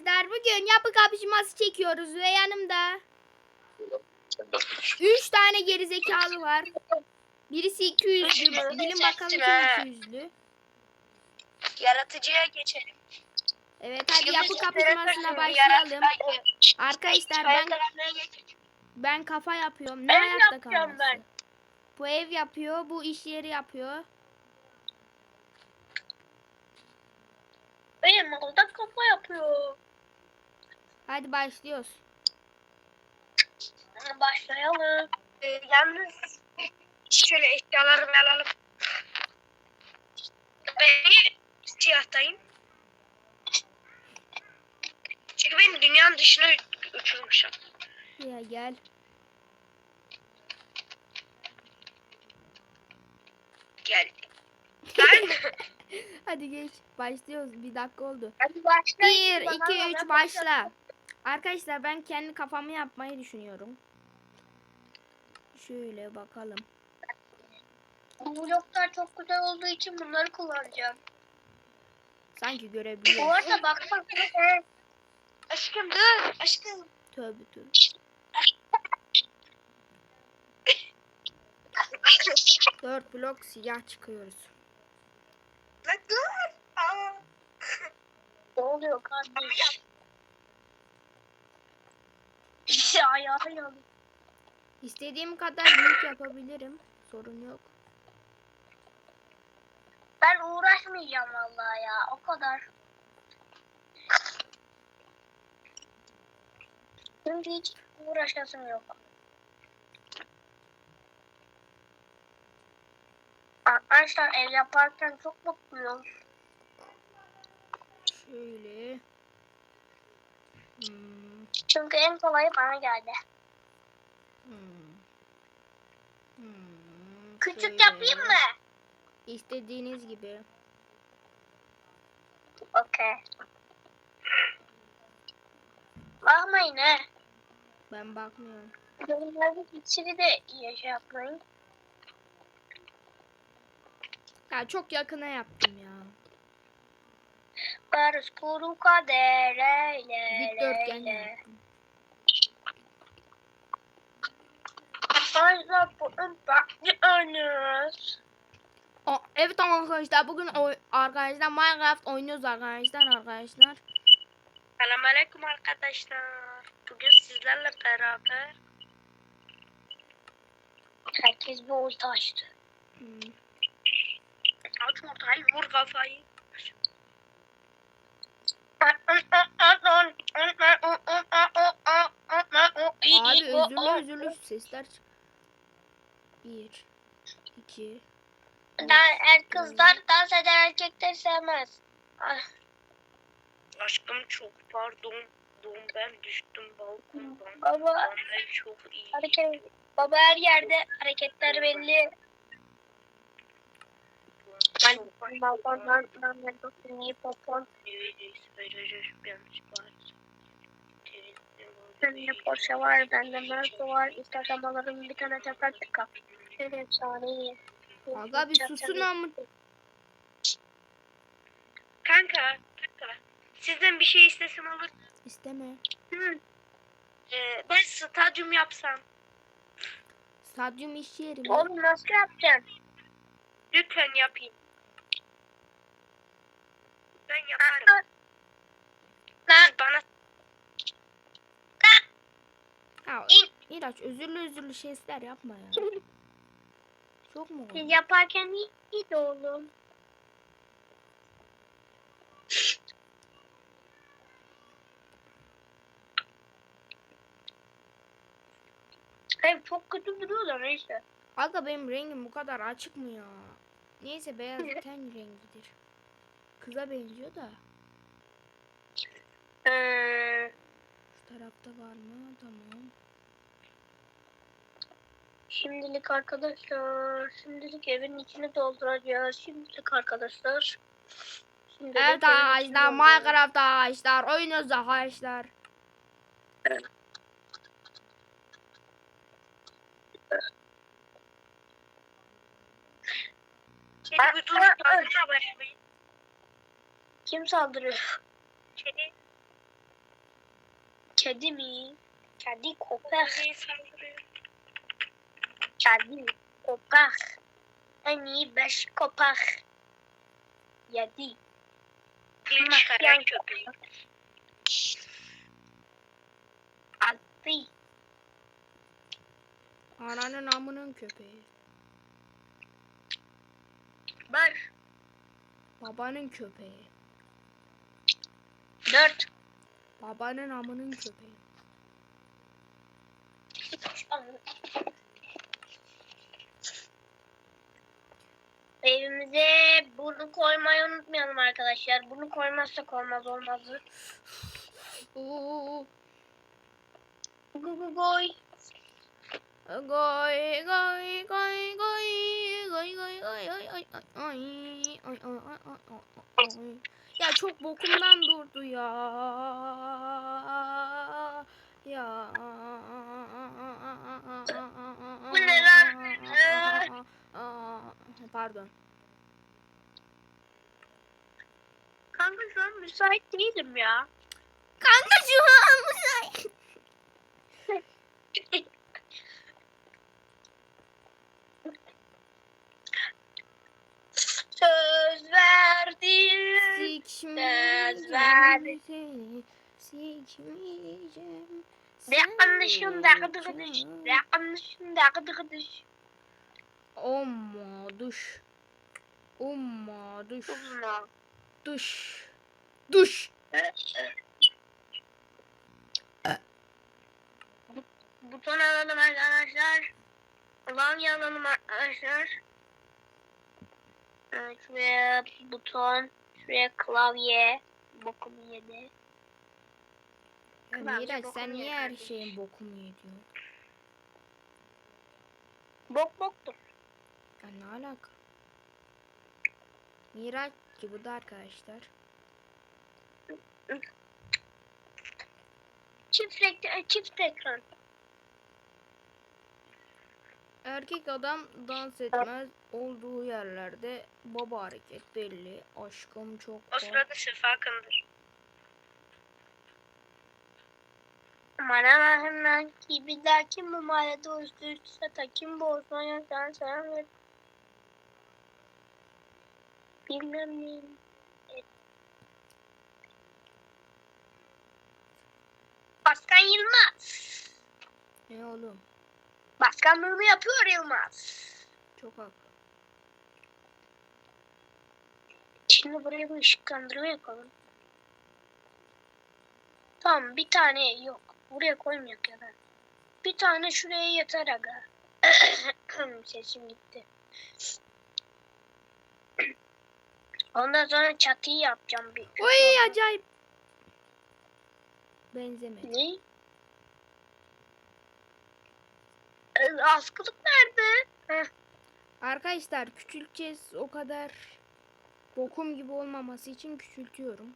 arkadaşlar bugün yapı kapışması çekiyoruz ve yanımda 3 tane gerizekalı var. Birisi 200'lü. Bilin bakalım kim 200'lü. Yaratıcıya geçelim. Evet hadi yapı kapışmasına başlayalım. Arkadaşlar ben ben kafa yapıyorum. Ne Ev hayatta yapıyorum kalması? ben. Bu ev yapıyor, bu iş yeri yapıyor. Benim orada kafa yapıyor. Hadi başlıyoruz. Başlayalım. Ee, yalnız şöyle eşyalarımı alalım. Ben siyahtayım. Çünkü ben dünyanın dışına uçurmuşum. Ya gel. Gel. Gel. Hadi geç. Başlıyoruz. Bir dakika oldu. Hadi 1, başlayalım. 2, 3 başla. Arkadaşlar ben kendi kafamı yapmayı düşünüyorum. Şöyle bakalım. Bu bloklar çok güzel olduğu için bunları kullanacağım. Sanki Bu görebiliyorum. arada bak bak. bak. Aşkım dur. Aşkım. Tövbe tövbe. Dört blok siyah çıkıyoruz. Lan dur. Aa. Ne oluyor kardeşim? Yandı. İstediğim kadar büyük yapabilirim. Sorun yok. Ben uğraşmayacağım vallahi ya. O kadar. Çünkü hiç uğraşasım yok. Arkadaşlar ev yaparken çok mutluyum. Şöyle. Hmm, Çünkü en kolayı bana geldi. hmm. Hmm, Küçük şöyle. yapayım mı? İstediğiniz gibi. Okey. Bakmayın he. Ben bakmıyorum. Yorumlarda içeri de şey yapmayın. Ya çok yakına yaptım ya. Barış kuru kadereyle. Dikdörtgen yaptım. Arkadaşlar bugün. Aa, evet arkadaşlar bugün arkadaşlar Minecraft oynuyoruz arkadaşlar arkadaşlar. Selamünaleyküm arkadaşlar. Bugün sizlerle beraber herkes bir ulti açtı. Hmm. Aç ortayı vur kafayı. Abi özürlü özürlü sesler çık. Bir, iki, Dan, er kızlar dans eden erkekleri sevmez. Ah, Aşkım çok pardon. Doğum ben düştüm balkondan. Baba Ben, ben çok iyi. hareket baba her yerde hareketler belli. Balkondan ben de çok iyi popon. Bende Porsche var, bende Merso var. Instagram alırım bir tane teper tıka. Evet efsane. Aga bir susun ama. Kanka, kanka. Sizden bir şey istesem olur. İsteme. Hı. Ee, ben stadyum yapsam. Stadyum iş yeri mi? Oğlum nasıl yapacaksın? Lütfen yapayım. Ben yaparım. Siz bana Ya, İlaç özürlü özürlü sesler yapma ya. Çok mu? Siz yaparken iyi, iyi de oğlum. Ev çok kötü duruyor da neyse. Aga benim rengim bu kadar açık mı ya? Neyse beyaz ten rengidir. Kıza benziyor da. Ee, Şu tarafta var mı? Tamam. şimdilik arkadaşlar, şimdilik evin içini dolduracağız. Şimdilik arkadaşlar. Şimdilik Evet evin içini arkadaşlar dolduracağız. Minecraft arkadaşlar oynuyoruz arkadaşlar. kedi bir dur. Başlayın. Kim saldırıyor? Kedi. Kedi mi? Kedi köpek. Bizi saldırıyor. Kedi köpek. En iyi beş köpek. Yedi. Dil çıkaran köpek. Altı. Ananın amının köpeği. Beş. Babanın köpeği. Dört. Babanın amının köpeği. Evimize bunu koymayı unutmayalım arkadaşlar. Bunu koymazsak olmaz olmazı. Oo. Gugu goy. Goy goy goy goy goy goy goy ay ay ay ay Ya çok bokumdan durdu ya. Ya. Bu ne lan? Pardon. Kanka şu an müsait değilim ya. Kanka şu an müsait. Sikmeyeceğim. Ne anlaşım da gıdı gıdış. Ne anlaşım da gıdı gıdış. Omma duş. Omma duş. Uzun. Duş. Duş. Buton alalım arkadaşlar. Klavye alalım arkadaşlar. Evet, şuraya buton, şuraya klavye. Bokumu yedi. Bence Miraç sen niye her kardeşim. şeyin bokunu yediyorsun? Bok boktur. Ya ne alaka? Miraç ki bu da arkadaşlar. Çift, renkli, çift ekran. Erkek adam dans etmez. Olduğu yerlerde baba hareket belli. Aşkım çok O sırada şefakındır. Bana hemen ki bir dahaki mahallede uyuşturucu takim bozma sen sen ver. Bilmem neyim. Başkan Yılmaz. Ne oğlum? Başkanlığını yapıyor Yılmaz. Çok haklı. Şimdi buraya bir ışıklandırma yapalım. Tamam bir tane yok. Buraya koymayak ya da. Bir tane şuraya yeter aga. Sesim gitti. Ondan sonra çatıyı yapacağım bir. Oy acayip. Benzemedi. Ne? Ee, Askılık nerede? Heh. Arkadaşlar küçülteceğiz o kadar bokum gibi olmaması için küçültüyorum.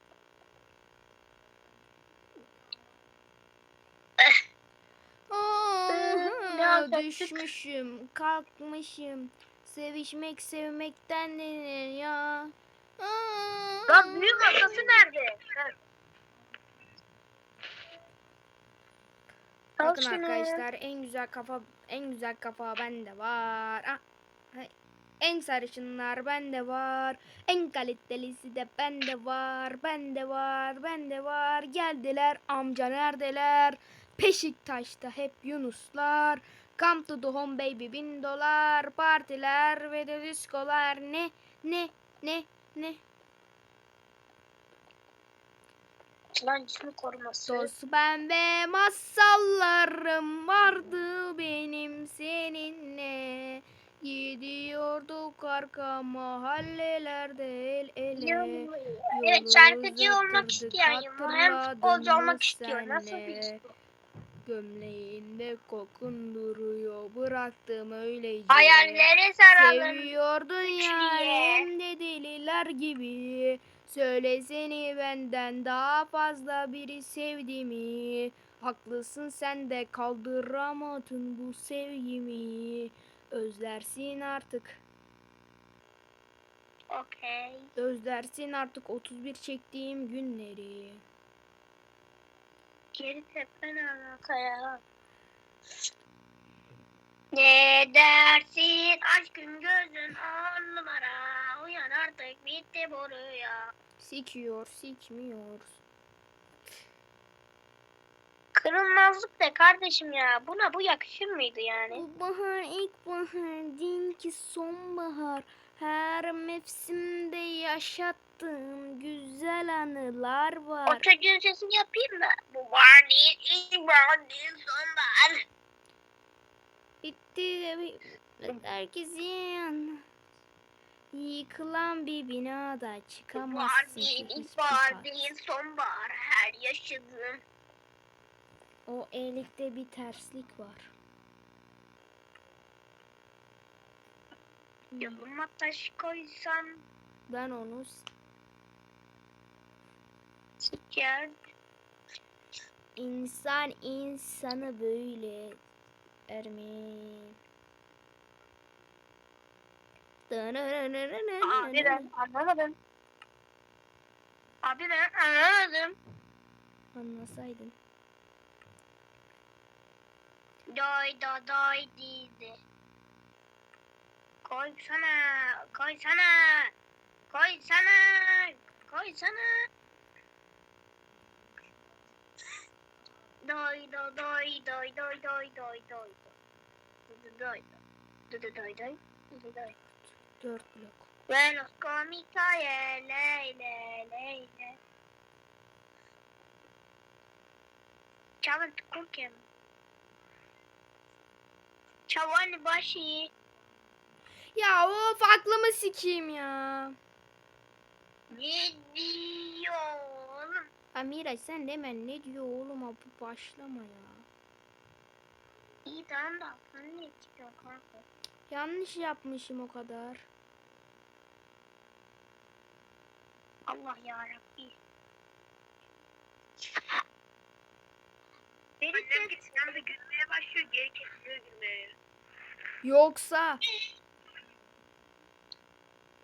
Yapacaktık? düşmüşüm, kalkmışım. Sevişmek sevmekten denir ya. Lan büyük masası nerede? Al Bakın şunu. arkadaşlar en güzel kafa en güzel kafa bende var. Ah. En sarışınlar bende var. En kalitelisi de bende var. Bende var. Bende var. Geldiler amca neredeler? Peşiktaş'ta hep Yunuslar. Come to the home baby bin dolar. Partiler ve de diskolar. Ne ne ne ne. Lan cismi koruması. Dost ben ve masallarım vardı benim seninle. Gidiyorduk arka mahallelerde el ele. Yıl- Yolu Evet şarkıcı olmak Yılmaz hem futbolcu olmak istiyor. Nasıl bir? Gömleğinde kokun duruyor bıraktım öylece. Hayalleri saralım. Seviyordun ya hem de deliler gibi. Söyle seni benden daha fazla biri sevdi mi? Haklısın sen de kaldıramadın bu sevgimi. Özlersin artık. Okey. Özlersin artık 31 çektiğim günleri. Geri tepen alaka ya. Ne dersin aşkın gözün on numara Uyan artık bitti bu rüya Sikiyor, sikmiyor. Kırılmazlık de kardeşim ya buna bu yakışır mıydı yani? Bu bahar ilkbahar değil ki sonbahar. Her mevsimde yaşattığım güzel anılar O var. çocuğun sesini yapayım mı? Bu var değil, ilkbahar değil, sonbahar. Bitti de bir- herkesin yıkılan bir binada Bu var çıkamazsın değil, ilkbahar değil, sonbahar. Her yaşadığım O elikte bir terslik var. Yoluma taş koysam Ben onu s- siker. insan insanı böyle Ermin. Abi ben anlamadım. Abi ben anlamadım. Anlasaydın. Doy do doy dizi. Koysana, koysana, koysana, koysana. Doy do doy doy doy doy doy doy. Doy doy doy doy doy doy. Dört blok. Ve los komikaye leyle leyle. Çalın tukurken. Çavan başı. Ya of aklımı sikeyim ya. Ne diyor Amira sen demen ne diyor oğlum abi başlama ya. İyi tamam da aklını ne çıkıyor kanka? Yanlış yapmışım o kadar. Allah yarabbi. Beni Annem git bir gülmeye başlıyor. Geri kesiliyor gülmeye. Yoksa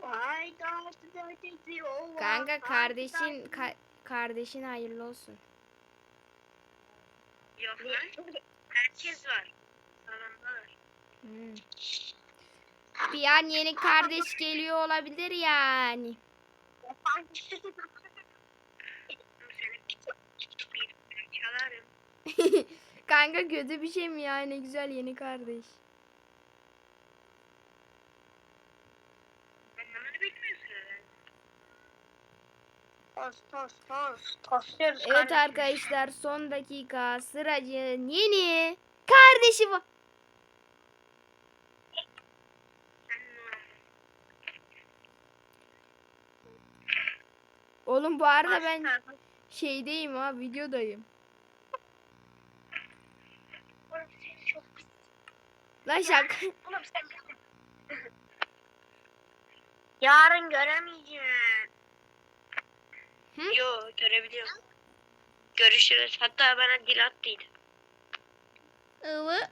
Ay daha da diyor. kanka kardeşin ka- kardeşin hayırlı olsun. Yok lan. Herkes var. Salonda var. Hmm. Bir an yeni kardeş geliyor olabilir yani. Kanka kötü bir şey mi ya ne güzel yeni kardeş. Evet kardeşim. arkadaşlar son dakika sıracın yeni kardeşi var. Oğlum bu arada ben şeydeyim ha videodayım. Oğlum seni çok Lan. Oğlum sen Yarın göremeyeceğim. Yo görebiliyorum. Görüşürüz. Hatta bana dil attıydı. Iı.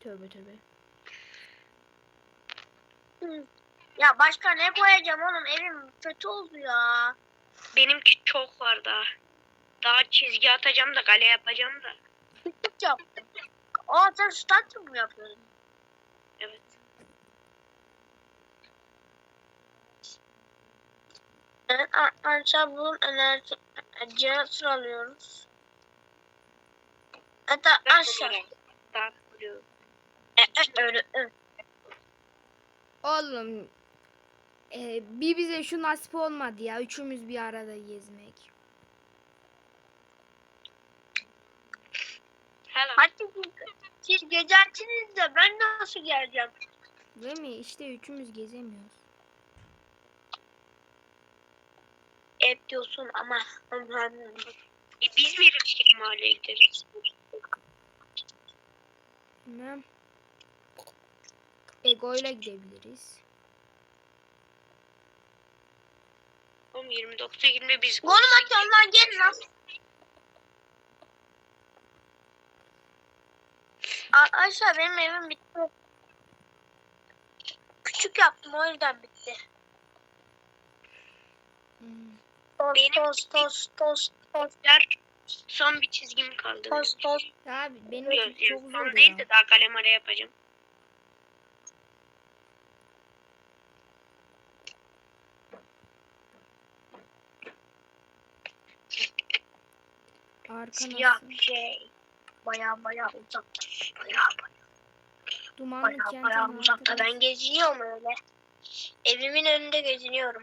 Tövbe tövbe. Ya başka ne koyacağım oğlum evim kötü oldu ya. Benimki çok var daha. Daha çizgi atacağım da kale yapacağım da. Yaptım. Aa sen stadyum mu yapıyorsun? Evet. Evet, Arkadaşlar enerji enerjiye sıralıyoruz. Hatta Ben aşağı. Daha biliyorum. Öyle. evet. Oğlum e, bir bize şu nasip olmadı ya üçümüz bir arada gezmek. Helal. Hadi siz- siz gezersiniz de ben nasıl geleceğim? Değil mi? İşte üçümüz gezemiyoruz. Hep diyorsun ama. E, biz mi ilişkili mahalleye gideriz? Bilmem. Ego'yla gidebiliriz. Oğlum 29'a 20 biz Konum atıyorum lan gelin lan. Arkadaşlar benim evim bitti. Küçük yaptım o yüzden bitti. Tost Benim- tost tost tost tost Der, son bir çizgim kaldı. tost tost. Abi benim Yok, çok son zor değil de daha kalem araya yapacağım. Arka Siyah nasıl? bir şey. Baya baya uzakta. Baya baya Dumanlı baya baya uzakta. Ben geziniyorum öyle. Evimin önünde geziniyorum.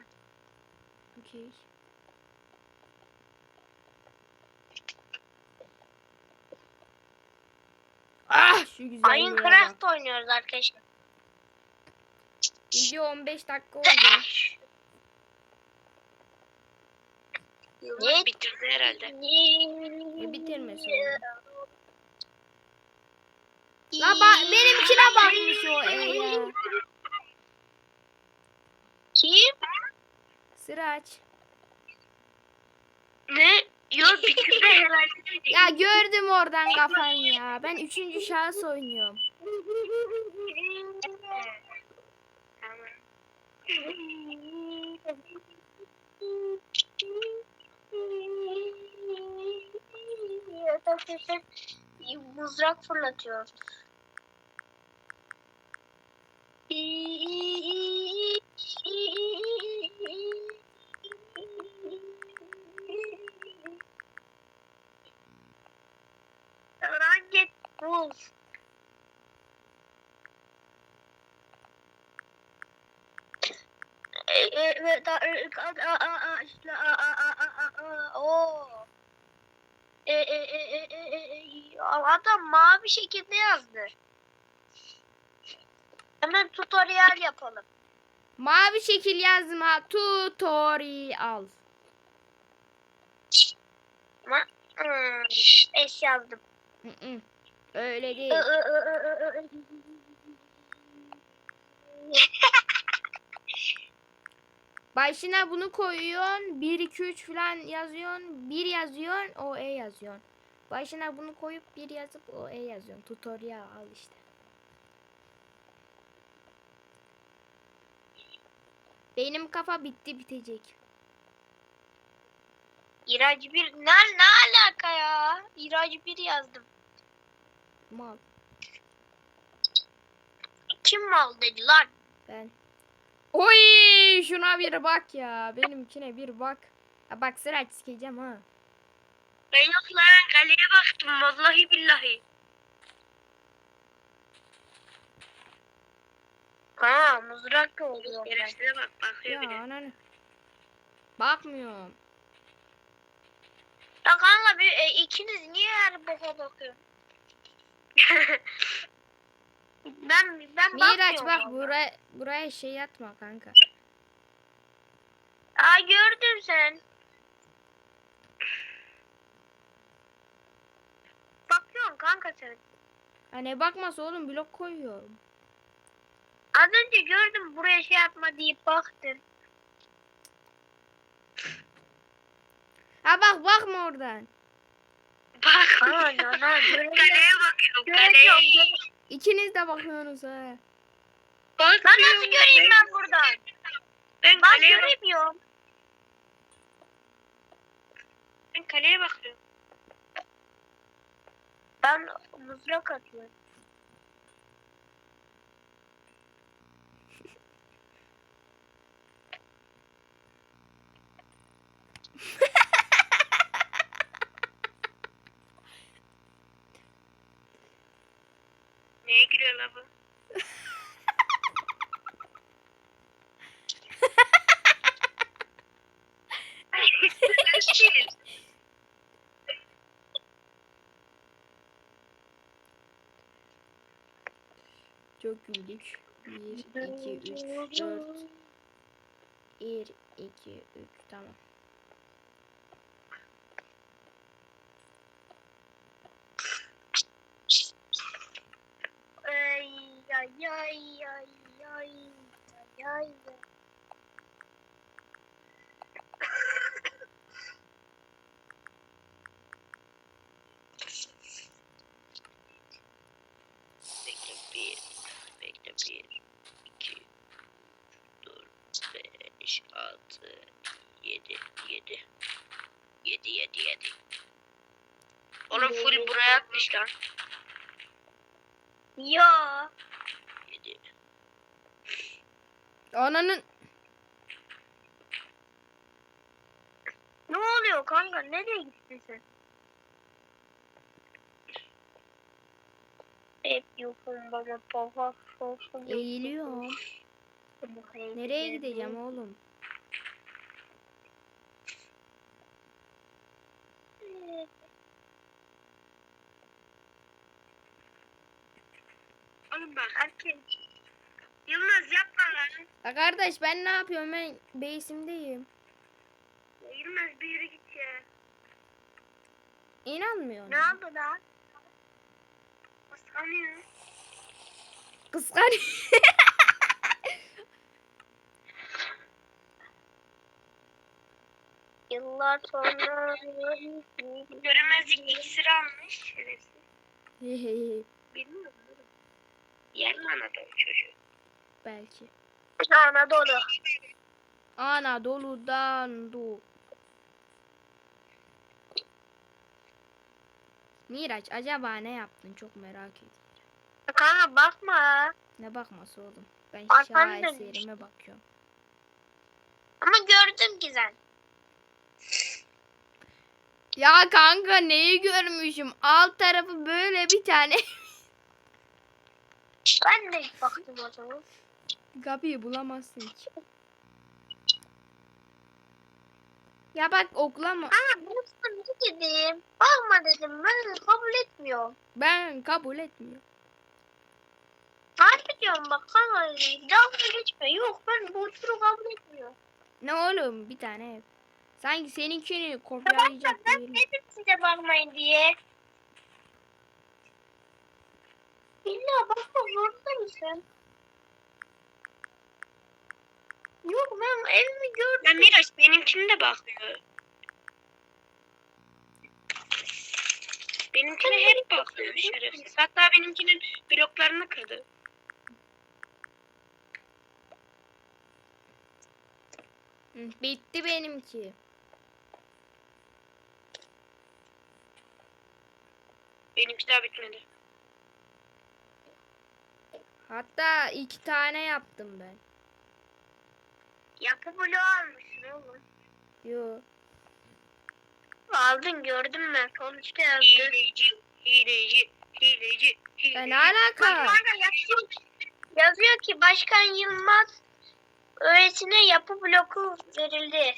Okey. Ah şu bak. Minecraft oynuyoruz arkadaşlar. Video 15 dakika oldu. Yılmaz bitirdi herhalde. E, bitirmesi. La ba- benimkine bakmış o e ya. Kim? Sıraç. Ne? Yok bitirdi herhalde. Ya gördüm oradan kafan ya. Ben üçüncü şahıs oynuyorum. Tamam. Mızrak fırlatıyor. Run get wolf. Evet, o. E, e, e, e, e, e, mavi şekilde yazdı. Hemen tutorial yapalım. Mavi şekil yazma tutorial. Ama hmm, es yazdım. Hı hı. Öyle değil. Başına bunu koyuyorsun. 1 2 3 falan yazıyorsun. 1 yazıyorsun, o e yazıyorsun. Başına bunu koyup 1 yazıp o e yazıyorsun. Tutorial al işte. Benim kafa bitti bitecek. İracı bir ne, ne alaka ya? İracı bir yazdım. Mal Kim mal dedi lan? ben. Oy şuna bir bak ya. Benimkine bir bak. Ha bak sıra sikeceğim ha. Ben yok lan kaleye baktım vallahi billahi. Ha mızrak da oluyor. Gerisine bak bakıyor Ya bile. ananı. Bakmıyorum. Ya kanka bir, e, ikiniz niye her boka bakıyorsun? ben ben Miraç bakmıyorum bak buraya buraya şey atma kanka. Aa gördüm sen. Sen. Ha ne bakması oğlum blok koyuyorum. Az önce gördüm buraya şey yapma deyip baktın. Ha bak bakma oradan. Bak. Ana göremiyorum. kaleye bakıyorum kaleye. İkiniz de bakıyorsunuz ha. Lan nasıl göreyim ben buradan? Ben Ben kaleye, göremiyorum. ben kaleye bakıyorum. Ben mızrak atıyorum. Neye gülüyor la bu? Çok güldük. 1, 2, 3, 4. 1, 2, 3. Tamam. 5, 6, 7, 7. 7, 7, 7. Oğlum full buraya atmış lan. Ya. 7. Ananın Ne oluyor kanka? Nereye gittin sen? Hep yukarı baba baba. Eğiliyor. Nereye gideceğim oğlum? Oğlum bak herkes. Yılmaz yapma lan. La kardeş ben ne yapıyorum ben base'imdeyim. Yılmaz bir yere git ya. İnanmıyorum. Ne oldu lan? Kıskanıyor. Kıskanıyor. Yıllar sonra Göremezlik iksiri almış. Şerefsiz. Bilmiyorum. Yer mi Anadolu çocuğu? Belki. Anadolu. Anadolu'dan du. Miraç acaba ne yaptın çok merak ediyorum. Kanka bakma. Ne bakması oğlum. Ben Arkan dönmüş. şaheserime bakıyorum. Ama gördüm ki sen. Ya kanka neyi görmüşüm? Alt tarafı böyle bir tane. Ben de baktım o zaman. Kapıyı bulamazsın ki. Ya bak oklama. Ama bunu dedim? Bakma dedim. Ben kabul etmiyorum. Ben kabul etmiyorum. Harbi diyorum bak kanka. Dalga geçme. Yok ben bu kabul etmiyorum. Ne oğlum bir tane ev. Sanki seninkini Ya kopyalayacak ben değilim. dedim size bakmayın diye. İlla bakma zorunda mısın? Yok ben evimi gördüm. Ya Miraç benimkini de bakıyor. Benimkine hep bakıyor şerefsiz. Hatta benimkinin bloklarını kırdı. Bitti benimki. Benimki daha bitmedi. Hatta iki tane yaptım ben. Yapı bloğu almışsın oğlum. Yo. Aldın gördüm ben. Sonuçta yazdı. Hileci, hileci, hileci, hileci. Ya ne alaka? Kanka yazıyor, yazıyor ki Başkan Yılmaz öğretine yapı bloku verildi.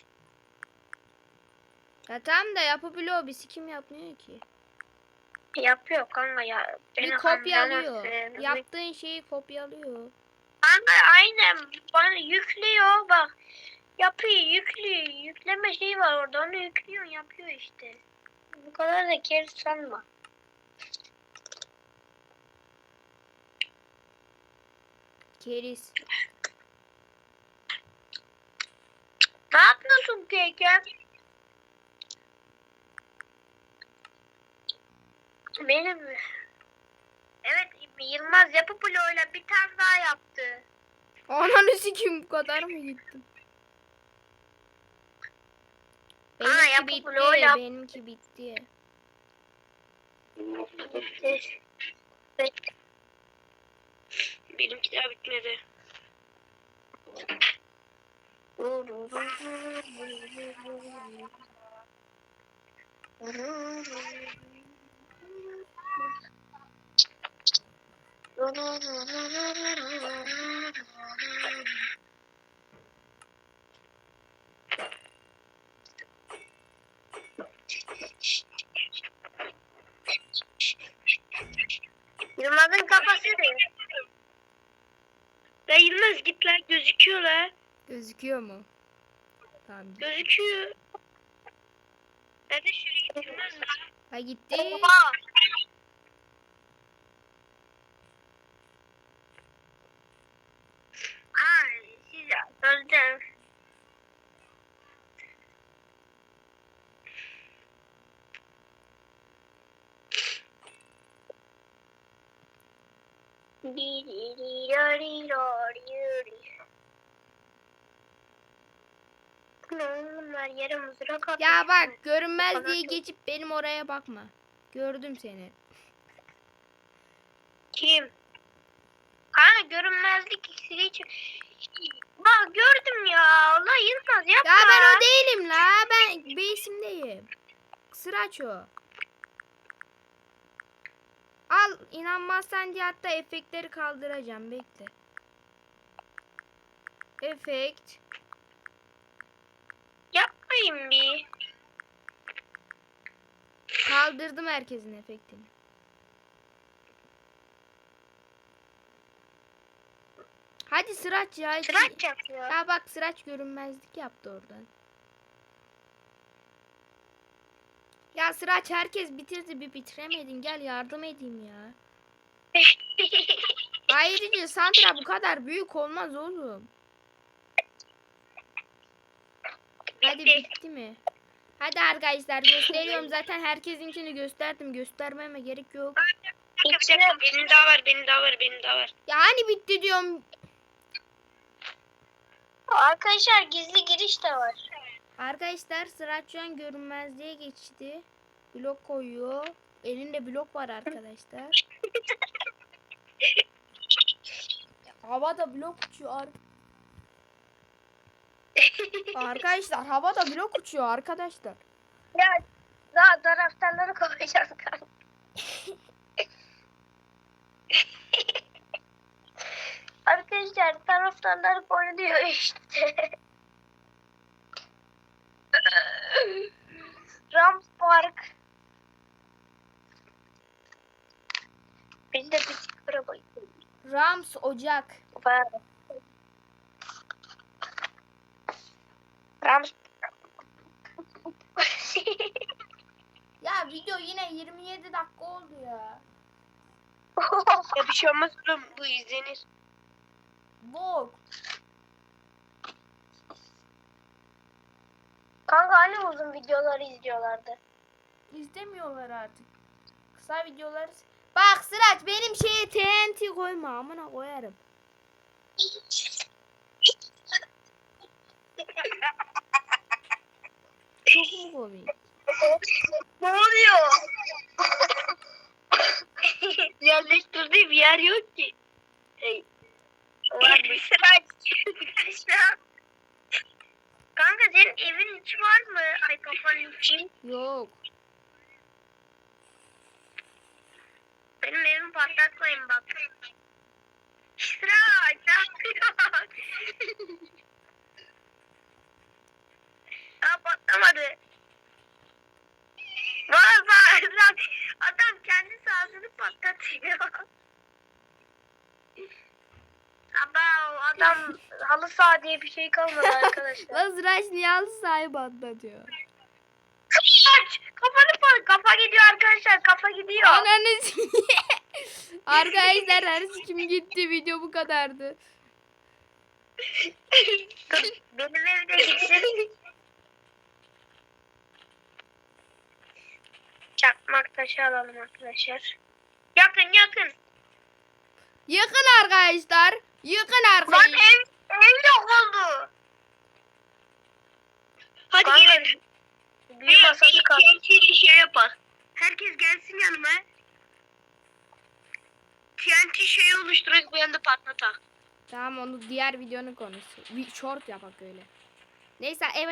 Ya tamam da yapı bloğu bir sikim yapmıyor ki. Yapıyor kanka ya. Bir kopyalıyor. Yaptığın şeyi kopyalıyor. Kanka aynen bana yüklüyor bak. Yapıyor yüklüyor. Yükleme şeyi var orada onu yüklüyor yapıyor işte. Bu kadar da kere sanma. Keriz. Ne yapıyorsun peki? Benim Evet Yılmaz yapı bloğuyla bir tane daha yaptı. Ananı sikim bu kadar mı gittim? Ha, Benimki yapı bitti. bloğu yap- Benimki bitti. Evet. Benimki daha bitmedi. Yılmaz'ın kafası değil. La Yılmaz git lan gözüküyor la. Gözüküyor mu? Tamam. Gözüküyor. Hadi şuraya git Yılmaz la. Ha gitti. Oha. Ay, siz öldüm. Di di di da di da di di. Her yere mızrak atmış. Ya bak görünmez diye geçip benim oraya bakma. Gördüm seni. Kim? Kanka görünmezlik iksiri için. Bak gördüm ya. Allah Yılmaz yapma. Ya ben o değilim la. Ben beisimdeyim. Sıraç o. Al inanmazsan diye hatta efektleri kaldıracağım. Bekle. Efekt. Yapmayın bir. Kaldırdım herkesin efektini. Hadi Sıraç ya. Sıraç yapıyor. Ya bak Sıraç görünmezlik yaptı oradan. Ya Sıraç herkes bitirdi bir bitiremedin. Gel yardım edeyim ya. Ayrıca Sandra bu kadar büyük olmaz oğlum. Hadi Bitti. mi? Hadi arkadaşlar gösteriyorum zaten herkesinkini gösterdim. Göstermeme gerek yok. Benim daha var, benim daha var, benim daha var. Ya hani bitti diyorum. Arkadaşlar gizli giriş de var. Arkadaşlar Sıraç şu an görünmezliğe geçti. Blok koyuyor. Elinde blok var arkadaşlar. Havada blok uçuyor. ar- arkadaşlar havada blok uçuyor arkadaşlar. Ya daha taraftarları koyacağız kanka. Arkadaşlar taraftarlar oynuyor işte. Rams Park. Biz de bir sıfıra bakıyoruz. Rams Ocak. Rams Ya video yine 27 dakika oldu ya. Ya bir şey olmaz oğlum, bu izlenir. Bok. Kanka hani uzun videoları izliyorlardı. İzlemiyorlar artık. Kısa videoları. Bak Sıraç benim şeye TNT koyma amına koyarım. Çok mu komik? ne oluyor? Yerleştirdiği bir yer yok ki. Hey. Varmış. Kanka senin evin içi var mı? Ay kafanın içi. Yok. Benim evimi patlatmayın bak. Sıra yapıyor. Daha patlamadı. Bak, Adam kendi sahasını patlatıyor. Adam halı saha diye bir şey kalmadı arkadaşlar. Lan niye halı sahibi atlatıyor? Aç! Kafanı pat kafa gidiyor arkadaşlar kafa gidiyor. Ananı s- Arkadaşlar her kim gitti video bu kadardı. Dur, benim evde gitsin. Çakmak taşı alalım arkadaşlar. Yakın yakın. Yakın arkadaşlar. Yakın Lan arkadaşlar. ev, ev yok oldu. Hadi Kanka, gelin. Büyü masası kaldı. TNT şey yapar. Herkes gelsin yanıma. TNT şeyi oluştururuz bu yanda patlatak. Tamam onu diğer videonun konusu. Bir short yapak öyle. Neyse evet.